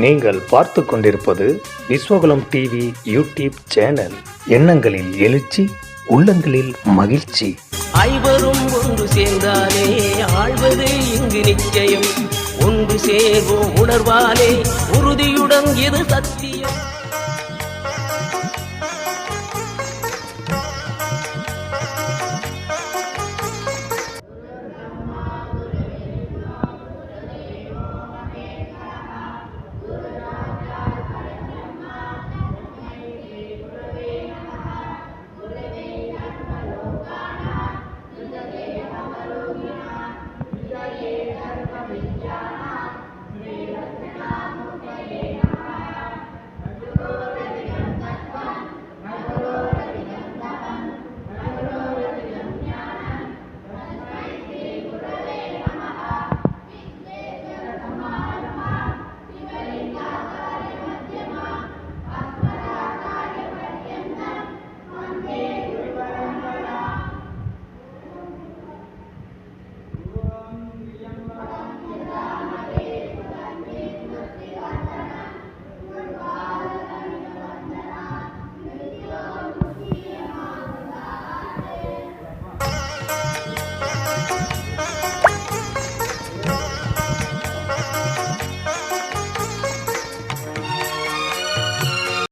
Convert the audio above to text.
நீங்கள் பார்த்து கொண்டிருப்பது விஸ்வகுலம் டிவி யூடியூப் சேனல். எண்ணங்களில் எழுச்சி உள்ளங்களில் மகிழ்ச்சி. ஐவரும் ஒன்று சேர்ந்தாலே ஆழ்வது இங்கு நிச்சயம். ஒன்று சேர்வோம் உணர்வாலே உறுதியுடன் இது சத்தியம்?